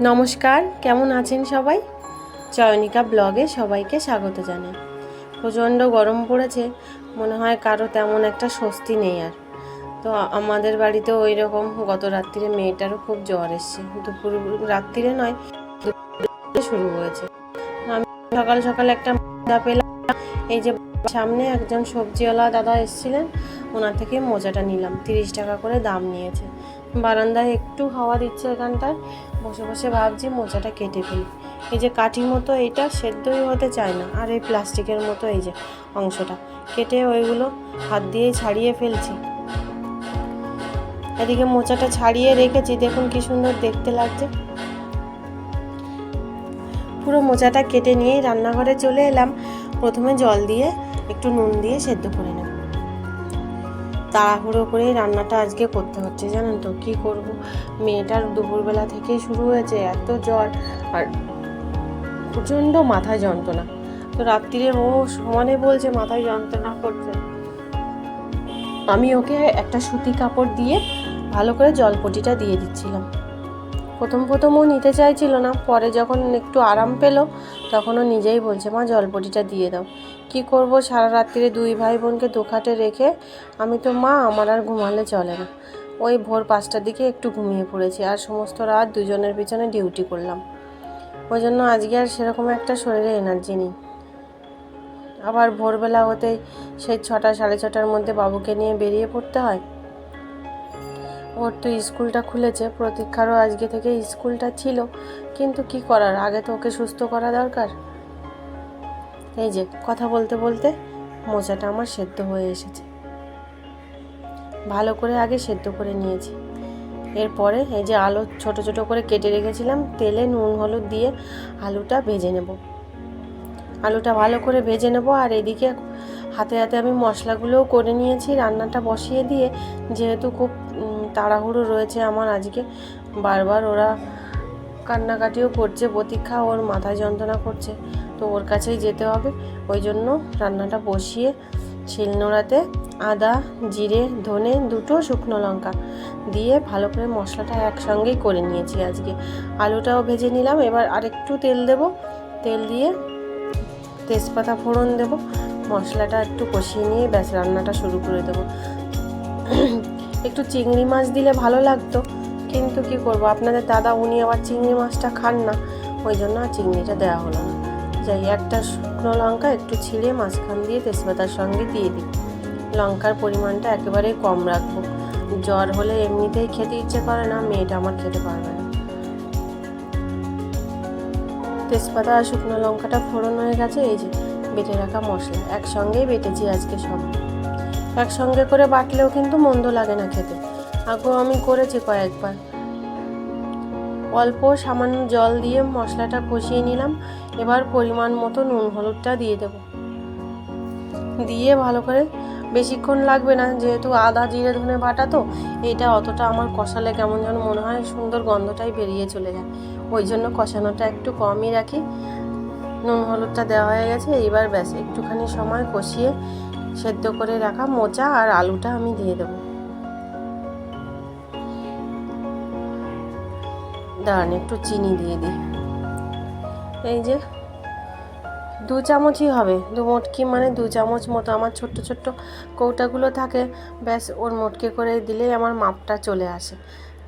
নমস্কার, কেমন আছেন সবাই? চয়নিকা ব্লগে সবাইকে স্বাগত জানাই। প্রচণ্ড গরম পড়েছে, মনে হয় কারও তেমন একটা স্বস্তি নেই আর। তো আমাদের বাড়িতেও ওই রকম গত রাত্রিরে মেয়েটারও খুব জ্বর এসছে। দুপুর রাত্রিরে নয় শুরু হয়েছে। আমি সকাল সকাল একটা মোজা পেলাম, এই যে সামনে একজন সবজিওয়ালা দাদা এসেছিলেন, ওনার থেকে মোজাটা নিলাম। তিরিশ টাকা করে দাম নিয়েছে। বারান্দায় একটু হাওয়া দিচ্ছে এখানটায়, বসে বসে ভাবছি মোজাটা কেটে ফেলি। এই যে কাঠি মতো এইটা সেদ্ধই হতে চায় না, আর এই প্লাস্টিকের মতো এই যে অংশটা। কেটে ওইগুলো হাত দিয়ে ছাড়িয়ে ফেলছি। এদিকে মোচাটা ছাড়িয়ে রেখেছি, দেখুন কি সুন্দর দেখতে লাগছে। পুরো মোচাটা কেটে নিয়েই রান্নাঘরে চলে এলাম। প্রথমে জল দিয়ে একটু নুন দিয়ে সেদ্ধ করে নেব। তাড়াহুড়ো করেই রান্নাটা আজকে করতে হচ্ছে, জানেন তো? কী করব? মেয়েটার দুপুরবেলা থেকেই শুরু হয়েছে, এত জ্বর আর প্রচণ্ড মাথায় যন্ত্রণা। তো রাত্রিরে ও সমানে বলছে, মাথায় যন্ত্রণা করছে। আমি ওকে একটা সুতি কাপড় দিয়ে ভালো করে জলপটিটা দিয়ে দিচ্ছিলাম। প্রথম প্রথম ও নিতে চাইছিল না, পরে যখন একটু আরাম পেল, তখন ও নিজেই বলছে, মা, জলপটিটা দিয়ে দাও। কি করব? সারা রাত্রিরে দুই ভাই বোনকে দোখাটে রেখে আমি তো, মা, আমার আর ঘুমালে চলে না। ওই ভোর পাঁচটার দিকে একটু ঘুমিয়ে পড়েছি, আর সমস্ত রাত দুজনের পিছনে ডিউটি করলাম। ওই জন্য আজকে আর সেরকম একটা শরীরে এনার্জি নেই। আবার ভোরবেলা হতেই সেই ছটা, সাড়ে ছটার মধ্যে বাবুকে নিয়ে বেরিয়ে পড়তে হয়। ওর তো স্কুলটা খুলেছে, প্রতীক্ষারও আজকে থেকে স্কুলটা ছিল। কিন্তু কি করার? আগে তো ওকে সুস্থ করা দরকার। এই যে, কথা বলতে বলতে মোচাটা আমার সেদ্ধ হয়ে এসেছে। ভালো করে আগে সেদ্ধ করে নিয়েছি। এরপরে এই যে আলু ছোট ছোট করে কেটে রেখেছিলাম, তেলে নুন, হলুদ দিয়ে আলুটা ভেজে নেব। আলুটা ভালো করে ভেজে নেব আর এদিকে হাতে হাতে আমি মশলাগুলোও করে নিয়েছি, রান্নাটা বসিয়ে দিয়ে। যেহেতু খুব তাড়াহুড়ো রয়েছে আমার আজকে। বারবার ওরা কান্নাকাটিও করছে, প্রতীক্ষা, ওর মাথায় যন্ত্রণা করছে। তো ওর কাছেই যেতে হবে। ওই জন্য রান্নাটা বসিয়ে শিলনোড়াতে আদা, জিরে, ধনে দুটো শুকনো লঙ্কা দিয়ে ভালো করে মশলাটা একসঙ্গেই করে নিয়েছি আজকে। আলুটাও ভেজে নিলাম। এবার আরেকটু তেল দেব। তেল দিয়ে তেজপাতা ফোড়ন দেব। মশলাটা একটু কষিয়ে নিয়ে ব্যাস রান্নাটা শুরু করে দেব। একটু চিংড়ি মাছ দিলে ভালো লাগতো। কিন্তু কি করব? আপনাদের দাদা, উনি আবার চিংড়ি মাছটা খান না। ওই জন্য আর চিংড়িটা দেওয়া হলো না। যাই একটা শুকনো লঙ্কা, একটু ছিঁড়ে মাঝখান দিয়ে তেজপাতার সঙ্গে দিয়ে দিই। লঙ্কার পরিমাণটা একেবারেই কম রাখব। জ্বর হলে এমনিতেই খেতে ইচ্ছে করে না, মেয়েটা আমার খেতে পারবে না। তেজপাতা আর শুকনো লঙ্কাটা ফোড়ন হয়ে গেছে, এই যে বেটে রাখা মশলা। একসঙ্গেই বেটেছি আজকে সব। একসঙ্গে করে বাটলেও কিন্তু মন্দ লাগে না খেতে। আগেও আমি করেছি কয়েকবার। অল্প সামান্য জল দিয়ে মশলাটা কষিয়ে নিলাম। এবার পরিমাণ মতো নুন, হলুদটা দিয়ে দেব। দিয়ে ভালো করে বেশিক্ষণ লাগবে না, যেহেতু আদা, জিরে, ধনে বাটা তো, এটা অতটা আমার কষালে কেমন যেন মনে হয় সুন্দর গন্ধটাই বেরিয়ে চলে যায়। ওই জন্য কষানোটা একটু কমই রাখি। নুন, হলুদটা দেওয়া হয়ে গেছে, এইবার ব্যাস, একটুখানি সময় কষিয়ে সেদ্ধ করে রাখা মোচা আর আলুটা আমি দিয়ে দেবো। দাঁড়ান, একটু চিনি দিয়ে দিই। এই যে, দু চামচই হবে। দু মোটকি মানে দু চামচ মতো। আমার ছোট্ট ছোট্ট কৌটাগুলো থাকে, ব্যাস ওর মোটকে করে দিলেই আমার মাপটা চলে আসে।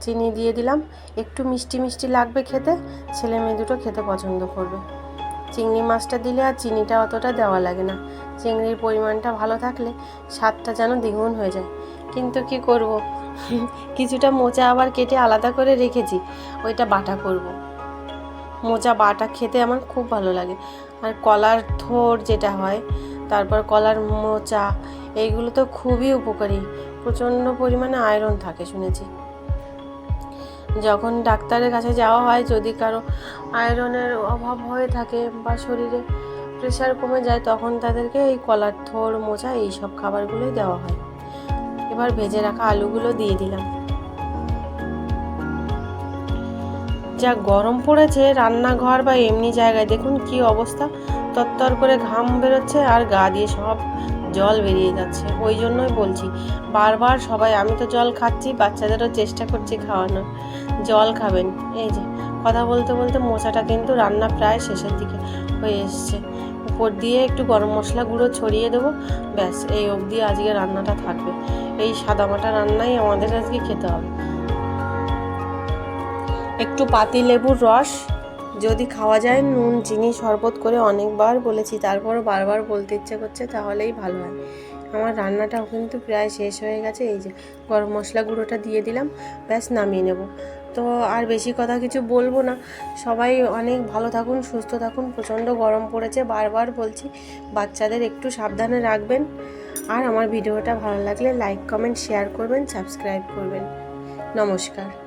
চিনি দিয়ে দিলাম। একটু মিষ্টি মিষ্টি লাগবে খেতে, ছেলে মেয়ে দুটো খেতে পছন্দ করবে। চিংড়ি মাছটা দিলে আর চিনিটা অতটা দেওয়া লাগে না। চিংড়ির পরিমাণটা ভালো থাকলে স্বাদটা যেন দ্বিগুণ হয়ে যায়। কিন্তু কি করব? কিছুটা মোচা আবার কেটে আলাদা করে রেখেছি, ওইটা বাটা করব। মোচা বাটা খেতে আমার খুব ভালো লাগে। আর কলার থোর যেটা হয়, তারপর কলার মোচা, এইগুলো তো খুবই উপকারী। প্রচণ্ড পরিমাণে আয়রন থাকে শুনেছি। যখন ডাক্তারের কাছে যাওয়া হয়, যদি কারও আয়রনের অভাব হয়ে থাকে বা শরীরে প্রেশার কমে যায়, তখন তাদেরকে এই কলার থোর মোচা এই সব খাবারগুলোই দেওয়া হয়। এবার ভেজে রাখা আলুগুলো দিয়ে দিলাম। যা গরম পড়েছে, রান্নাঘর বা এমনি জায়গায়, দেখুন কি অবস্থা। তত্তর করে ঘাম বেরোচ্ছে আর গা দিয়ে সব জল বেরিয়ে যাচ্ছে। ওই জন্যই বলছি, বারবার সবাই, আমি তো জল খাচ্ছি, বাচ্চাদেরও চেষ্টা করছি খাওয়ানোর জল খাবেন। এই যে, কথা বলতে বলতে মোচাটা কিন্তু রান্না প্রায় শেষের দিকে হয়ে এসছে। উপর দিয়ে একটু গরম মশলা গুঁড়ো ছড়িয়ে দেবো, ব্যাস, এই অবধি আজকে রান্নাটা থাকবে। এই সাদামাটা রান্নাই আমাদের আজকে খেতে হবে। একটু পাতি লেবুর রস যদি খাওয়া যায়, নুন, চিনি শরবত করে অনেকবার বলেছি, তারপরও বারবার বলতে ইচ্ছে করছে, তাহলেই ভালো হয়। আমার রান্নাটাও কিন্তু প্রায় শেষ হয়ে গেছে, এই যে গরম মশলা গুঁড়োটা দিয়ে দিলাম, ব্যাস নামিয়ে নেব। তো আর বেশি কথা কিছু বলব না। সবাই অনেক ভালো থাকুন, সুস্থ থাকুন, প্রচণ্ড গরম পড়েছে, বারবার বলছি, বাচ্চাদের একটু সাবধানে রাখবেন। আর আমার ভিডিওটা ভালো লাগলে লাইক, কমেন্ট, শেয়ার করবেন, সাবস্ক্রাইব করবেন। নমস্কার।